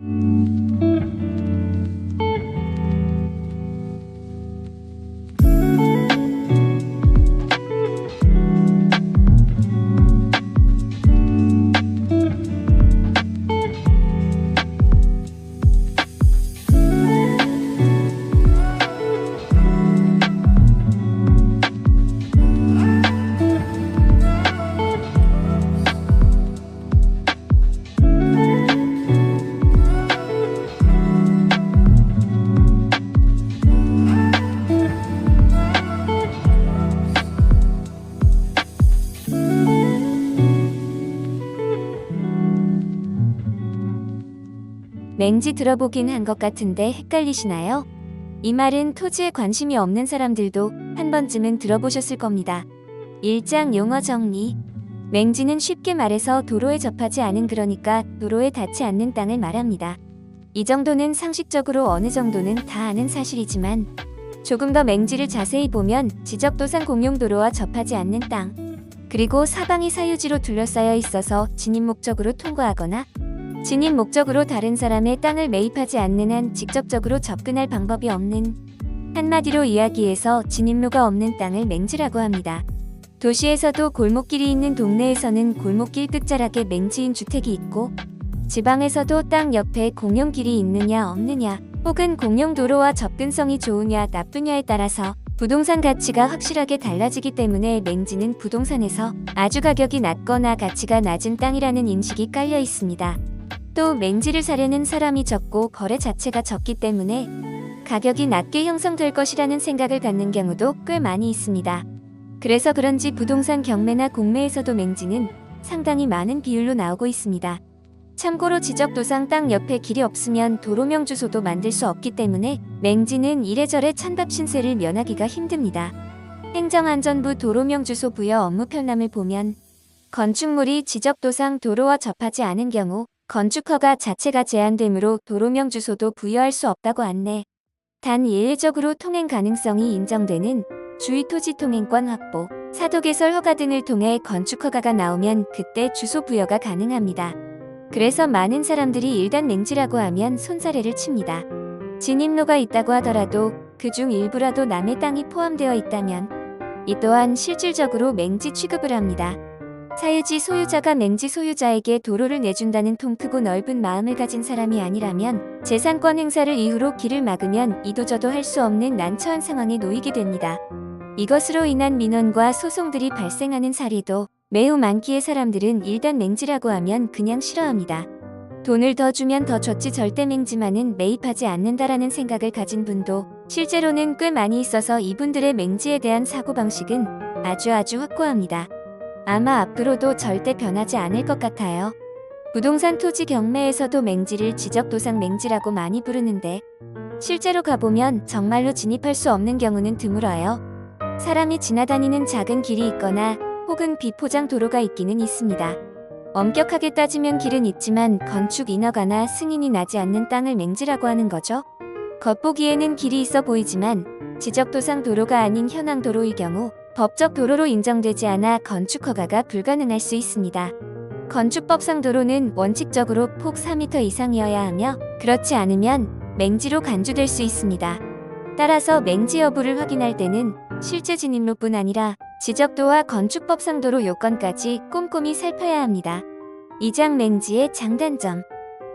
Música 맹지 들어보긴 한 것 같은데 헷갈리시나요? 이 말은 토지에 관심이 없는 사람들도 한 번쯤은 들어보셨을 겁니다. 일장 용어 정리. 맹지는 쉽게 말해서 도로에 접하지 않은 그러니까 도로에 닿지 않는 땅을 말합니다. 이 정도는 상식적으로 어느 정도는 다 아는 사실이지만 조금 더 맹지를 자세히 보면 지적도상 공용도로와 접하지 않는 땅 그리고 사방이 사유지로 둘러싸여 있어서 진입 목적으로 통과하거나 진입 목적으로 다른 사람의 땅을 매입하지 않는 한 직접적으로 접근할 방법이 없는 한마디로 이야기해서 진입로가 없는 땅을 맹지라고 합니다. 도시에서도 골목길이 있는 동네에서는 골목길 끝자락에 맹지인 주택이 있고 지방에서도 땅 옆에 공용길이 있느냐 없느냐 혹은 공용도로와 접근성이 좋으냐 나쁘냐에 따라서 부동산 가치가 확실하게 달라지기 때문에 맹지는 부동산에서 아주 가격이 낮거나 가치가 낮은 땅이라는 인식이 깔려 있습니다. 또 맹지를 사려는 사람이 적고 거래 자체가 적기 때문에 가격이 낮게 형성될 것이라는 생각을 갖는 경우도 꽤 많이 있습니다. 그래서 그런지 부동산 경매나 공매에서도 맹지는 상당히 많은 비율로 나오고 있습니다. 참고로 지적 도상 땅 옆에 길이 없으면 도로명 주소도 만들 수 없기 때문에 맹지는 이래저래 찬밥 신세를 면하기가 힘듭니다. 행정안전부 도로명 주소 부여 업무 편람을 보면 건축물이 지적 도상 도로와 접하지 않은 경우 건축허가 자체가 제한되므로 도로명 주소도 부여할 수 없다고 안내. 단 예외적으로 통행 가능성이 인정되는 주의토지 통행권 확보, 사도 개설 허가 등을 통해 건축 허가가 나오면 그때 주소 부여가 가능합니다. 그래서 많은 사람들이 일단 맹지라고 하면 손사래를 칩니다. 진입로가 있다고 하더라도 그중 일부라도 남의 땅이 포함되어 있다면 이 또한 실질적으로 맹지 취급을 합니다. 사유지 소유자가 맹지 소유자에게 도로를 내준다는 통 크고 넓은 마음을 가진 사람이 아니라면 재산권 행사를 이유로 길을 막으면 이도저도 할 수 없는 난처한 상황에 놓이게 됩니다. 이것으로 인한 민원과 소송들이 발생하는 사례도 매우 많기에 사람들은 일단 맹지라고 하면 그냥 싫어합니다. 돈을 더 주면 더 줬지 절대 맹지만은 매입하지 않는다라는 생각을 가진 분도 실제로는 꽤 많이 있어서 이분들의 맹지에 대한 사고방식은 아주 아주 확고합니다. 아마 앞으로도 절대 변하지 않을 것 같아요. 부동산 토지 경매에서도 맹지를 지적도상 맹지라고 많이 부르는데 실제로 가보면 정말로 진입할 수 없는 경우는 드물어요. 사람이 지나다니는 작은 길이 있거나 혹은 비포장 도로가 있기는 있습니다. 엄격하게 따지면 길은 있지만 건축 인허가나 승인이 나지 않는 땅을 맹지라고 하는 거죠. 겉보기에는 길이 있어 보이지만 지적도상 도로가 아닌 현황 도로의 경우 법적 도로로 인정되지 않아 건축 허가가 불가능할 수 있습니다. 건축법상 도로는 원칙적으로 폭 4m 이상이어야 하며 그렇지 않으면 맹지로 간주될 수 있습니다. 따라서 맹지 여부를 확인할 때는 실제 진입로뿐 아니라 지적도와 건축법상 도로 요건까지 꼼꼼히 살펴야 합니다. 이장 맹지의 장단점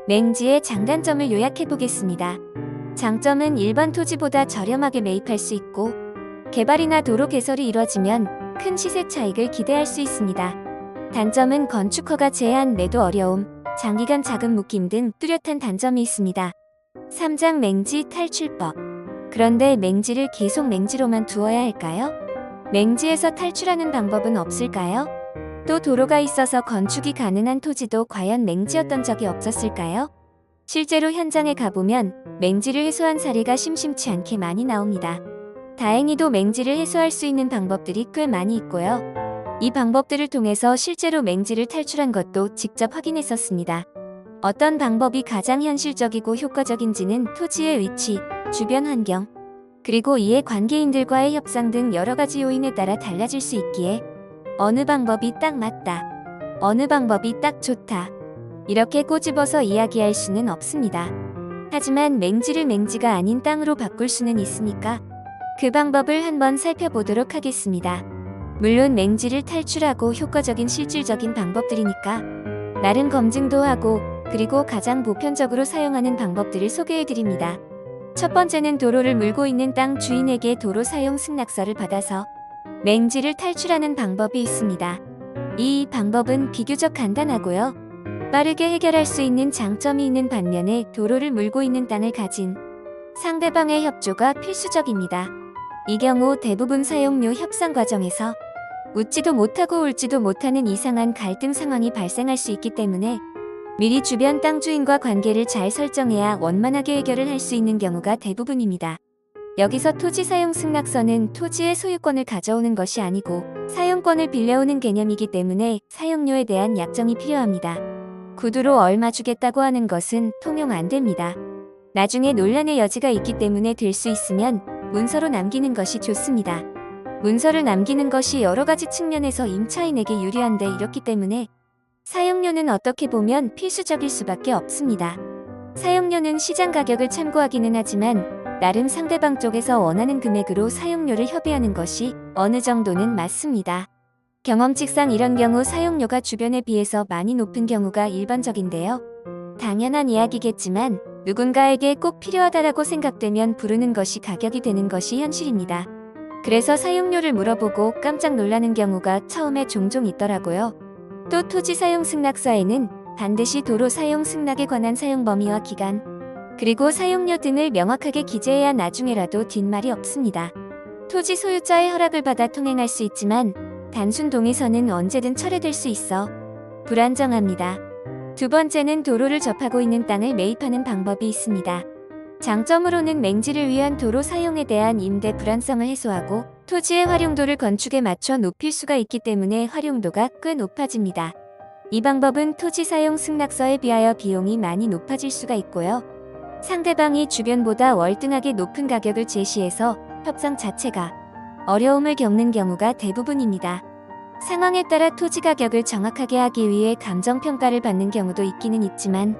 맹지의 장단점을 요약해 보겠습니다. 장점은 일반 토지보다 저렴하게 매입할 수 있고 개발이나 도로 개설이 이뤄지면 큰 시세 차익을 기대할 수 있습니다. 단점은 건축허가 제한, 매도 어려움, 장기간 자금 묶임 등 뚜렷한 단점이 있습니다. 3장 맹지 탈출법. 그런데 맹지를 계속 맹지로만 두어야 할까요? 맹지에서 탈출하는 방법은 없을까요? 또 도로가 있어서 건축이 가능한 토지도 과연 맹지였던 적이 없었을까요? 실제로 현장에 가보면 맹지를 해소한 사례가 심심치 않게 많이 나옵니다. 다행히도 맹지를 해소할 수 있는 방법들이 꽤 많이 있고요. 이 방법들을 통해서 실제로 맹지를 탈출한 것도 직접 확인했었습니다. 어떤 방법이 가장 현실적이고 효과적인지는 토지의 위치, 주변 환경, 그리고 이에 관계인들과의 협상 등 여러 가지 요인에 따라 달라질 수 있기에 어느 방법이 딱 맞다, 어느 방법이 딱 좋다, 이렇게 꼬집어서 이야기할 수는 없습니다. 하지만 맹지를 맹지가 아닌 땅으로 바꿀 수는 있으니까 그 방법을 한번 살펴보도록 하겠습니다. 물론 맹지를 탈출하고 효과적인 실질적인 방법들이니까 나름 검증도 하고 그리고 가장 보편적으로 사용하는 방법들을 소개해 드립니다. 첫 번째는 도로를 물고 있는 땅 주인에게 도로 사용 승낙서를 받아서 맹지를 탈출하는 방법이 있습니다. 이 방법은 비교적 간단하고요. 빠르게 해결할 수 있는 장점이 있는 반면에 도로를 물고 있는 땅을 가진 상대방의 협조가 필수적입니다. 이 경우 대부분 사용료 협상 과정에서 웃지도 못하고 울지도 못하는 이상한 갈등 상황이 발생할 수 있기 때문에 미리 주변 땅 주인과 관계를 잘 설정해야 원만하게 해결을 할 수 있는 경우가 대부분입니다. 여기서 토지 사용 승낙서는 토지의 소유권을 가져오는 것이 아니고 사용권을 빌려오는 개념이기 때문에 사용료에 대한 약정이 필요합니다. 구두로 얼마 주겠다고 하는 것은 통용 안 됩니다. 나중에 논란의 여지가 있기 때문에 될 수 있으면 문서로 남기는 것이 좋습니다. 문서를 남기는 것이 여러 가지 측면에서 임차인에게 유리한데 이렇기 때문에 사용료는 어떻게 보면 필수적일 수밖에 없습니다. 사용료는 시장 가격을 참고하기는 하지만 나름 상대방 쪽에서 원하는 금액으로 사용료를 협의하는 것이 어느 정도는 맞습니다. 경험칙상 이런 경우 사용료가 주변에 비해서 많이 높은 경우가 일반적인데요. 당연한 이야기겠지만 누군가에게 꼭 필요하다라고 생각되면 부르는 것이 가격이 되는 것이 현실입니다. 그래서 사용료를 물어보고 깜짝 놀라는 경우가 처음에 종종 있더라고요. 또 토지 사용 승낙서에는 반드시 도로 사용 승낙에 관한 사용 범위와 기간, 그리고 사용료 등을 명확하게 기재해야 나중에라도 뒷말이 없습니다. 토지 소유자의 허락을 받아 통행할 수 있지만 단순 동의서는 언제든 철회될 수 있어 불안정합니다. 두 번째는 도로를 접하고 있는 땅을 매입하는 방법이 있습니다. 장점으로는 맹지를 위한 도로 사용에 대한 임대 불안성을 해소하고 토지의 활용도를 건축에 맞춰 높일 수가 있기 때문에 활용도가 꽤 높아집니다. 이 방법은 토지 사용 승낙서에 비하여 비용이 많이 높아질 수가 있고요. 상대방이 주변보다 월등하게 높은 가격을 제시해서 협상 자체가 어려움을 겪는 경우가 대부분입니다. 상황에 따라 토지 가격을 정확하게 하기 위해 감정평가를 받는 경우도 있기는 있지만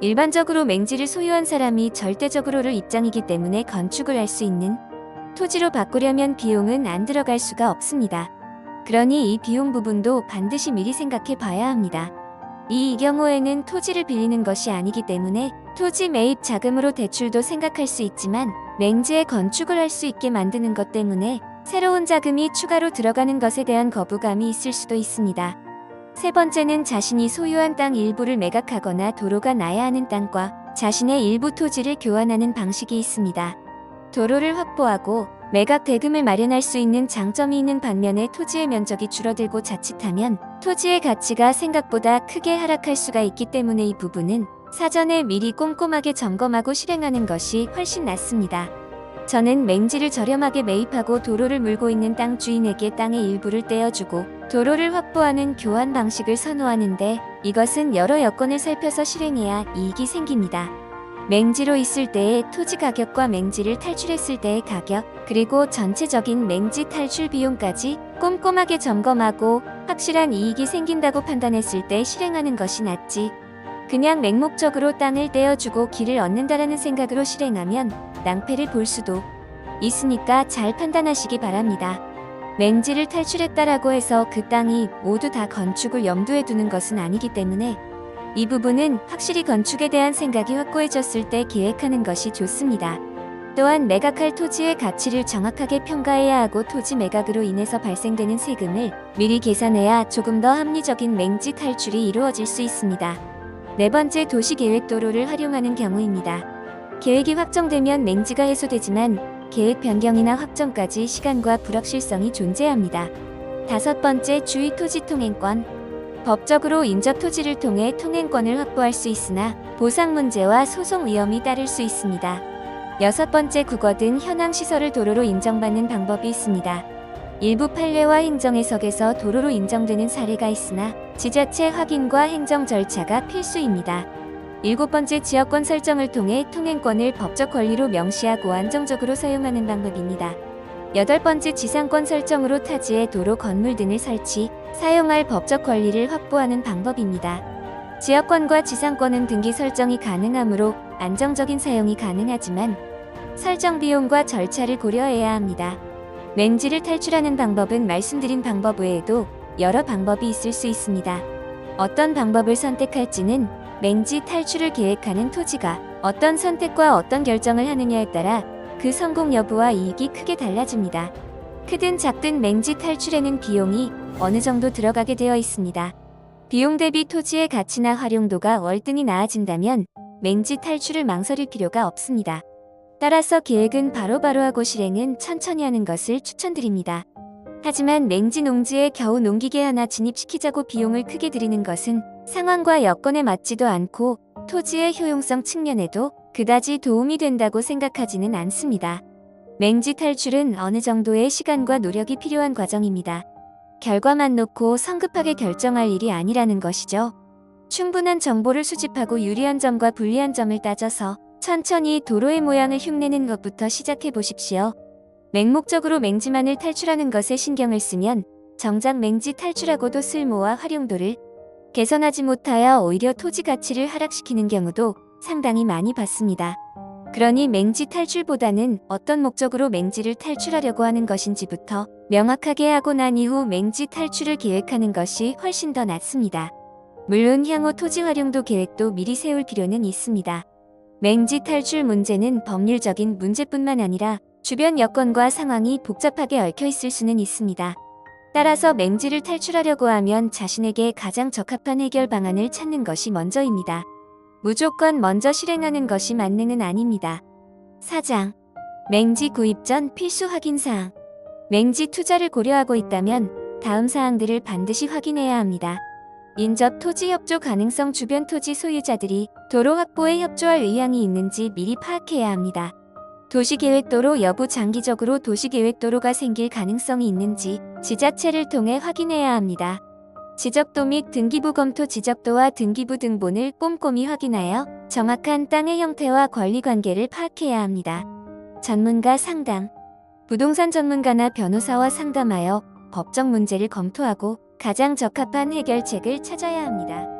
일반적으로 맹지를 소유한 사람이 절대적으로를 입장이기 때문에 건축을 할 수 있는 토지로 바꾸려면 비용은 안 들어갈 수가 없습니다. 그러니 이 비용 부분도 반드시 미리 생각해 봐야 합니다. 이 경우에는 토지를 빌리는 것이 아니기 때문에 토지 매입 자금으로 대출도 생각할 수 있지만 맹지에 건축을 할 수 있게 만드는 것 때문에 새로운 자금이 추가로 들어가는 것에 대한 거부감이 있을 수도 있습니다. 세 번째는 자신이 소유한 땅 일부를 매각하거나 도로가 나야 하는 땅과 자신의 일부 토지를 교환하는 방식이 있습니다. 도로를 확보하고 매각 대금을 마련할 수 있는 장점이 있는 반면에 토지의 면적이 줄어들고 자칫하면 토지의 가치가 생각보다 크게 하락할 수가 있기 때문에 이 부분은 사전에 미리 꼼꼼하게 점검하고 실행하는 것이 훨씬 낫습니다. 저는 맹지를 저렴하게 매입하고 도로를 물고 있는 땅 주인에게 땅의 일부를 떼어주고 도로를 확보하는 교환 방식을 선호하는데 이것은 여러 여건을 살펴서 실행해야 이익이 생깁니다. 맹지로 있을 때의 토지 가격과 맹지를 탈출했을 때의 가격, 그리고 전체적인 맹지 탈출 비용까지 꼼꼼하게 점검하고 확실한 이익이 생긴다고 판단했을 때 실행하는 것이 낫지. 그냥 맹목적으로 땅을 떼어주고 길을 얻는다라는 생각으로 실행하면 낭패를 볼 수도 있으니까 잘 판단하시기 바랍니다. 맹지를 탈출했다라고 해서 그 땅이 모두 다 건축을 염두에 두는 것은 아니기 때문에 이 부분은 확실히 건축에 대한 생각이 확고해졌을 때 계획하는 것이 좋습니다. 또한 매각할 토지의 가치를 정확하게 평가해야 하고 토지 매각으로 인해서 발생되는 세금을 미리 계산해야 조금 더 합리적인 맹지 탈출이 이루어질 수 있습니다. 네 번째 도시계획도로를 활용하는 경우입니다. 계획이 확정되면 맹지가 해소되지만 계획 변경이나 확정까지 시간과 불확실성이 존재합니다. 다섯 번째 주의 토지 통행권. 법적으로 인접 토지를 통해 통행권을 확보할 수 있으나 보상 문제와 소송 위험이 따를 수 있습니다. 여섯 번째 국어 등 현황 시설을 도로로 인정받는 방법이 있습니다. 일부 판례와 행정 해석에서 도로로 인정되는 사례가 있으나 지자체 확인과 행정 절차가 필수입니다. 일곱 번째 지역권 설정을 통해 통행권을 법적 권리로 명시하고 안정적으로 사용하는 방법입니다. 여덟 번째 지상권 설정으로 타지에 도로 건물 등을 설치, 사용할 법적 권리를 확보하는 방법입니다. 지역권과 지상권은 등기 설정이 가능하므로 안정적인 사용이 가능하지만 설정 비용과 절차를 고려해야 합니다. 맹지를 탈출하는 방법은 말씀드린 방법 외에도 여러 방법이 있을 수 있습니다. 어떤 방법을 선택할지는 맹지 탈출을 계획하는 토지가 어떤 선택과 어떤 결정을 하느냐에 따라 그 성공 여부와 이익이 크게 달라집니다. 크든 작든 맹지 탈출에는 비용이 어느 정도 들어가게 되어 있습니다. 비용 대비 토지의 가치나 활용도가 월등히 나아진다면 맹지 탈출을 망설일 필요가 없습니다. 따라서 계획은 바로바로 하고 실행은 천천히 하는 것을 추천드립니다. 하지만 맹지 농지에 겨우 농기계 하나 진입시키자고 비용을 크게 들이는 것은 상황과 여건에 맞지도 않고 토지의 효용성 측면에도 그다지 도움이 된다고 생각하지는 않습니다. 맹지 탈출은 어느 정도의 시간과 노력이 필요한 과정입니다. 결과만 놓고 성급하게 결정할 일이 아니라는 것이죠. 충분한 정보를 수집하고 유리한 점과 불리한 점을 따져서 천천히 도로의 모양을 흉내는 것부터 시작해 보십시오. 맹목적으로 맹지만을 탈출하는 것에 신경을 쓰면 정작 맹지 탈출하고도 쓸모와 활용도를 개선하지 못하여 오히려 토지 가치를 하락시키는 경우도 상당히 많이 봤습니다. 그러니 맹지 탈출보다는 어떤 목적으로 맹지를 탈출하려고 하는 것인지부터 명확하게 하고 난 이후 맹지 탈출을 계획하는 것이 훨씬 더 낫습니다. 물론 향후 토지 활용도 계획도 미리 세울 필요는 있습니다. 맹지 탈출 문제는 법률적인 문제뿐만 아니라 주변 여건과 상황이 복잡하게 얽혀 있을 수는 있습니다. 따라서 맹지를 탈출하려고 하면 자신에게 가장 적합한 해결 방안을 찾는 것이 먼저입니다. 무조건 먼저 실행하는 것이 만능은 아닙니다. 사장. 맹지 구입 전 필수 확인 사항. 맹지 투자를 고려하고 있다면 다음 사항들을 반드시 확인해야 합니다. 인접 토지 협조 가능성 주변 토지 소유자들이 도로 확보에 협조할 의향이 있는지 미리 파악해야 합니다. 도시계획도로 여부 장기적으로 도시계획도로가 생길 가능성이 있는지 지자체를 통해 확인해야 합니다. 지적도 및 등기부 검토 지적도와 등기부 등본을 꼼꼼히 확인하여 정확한 땅의 형태와 권리관계를 파악해야 합니다. 전문가 상담 부동산 전문가나 변호사와 상담하여 법적 문제를 검토하고 가장 적합한 해결책을 찾아야 합니다.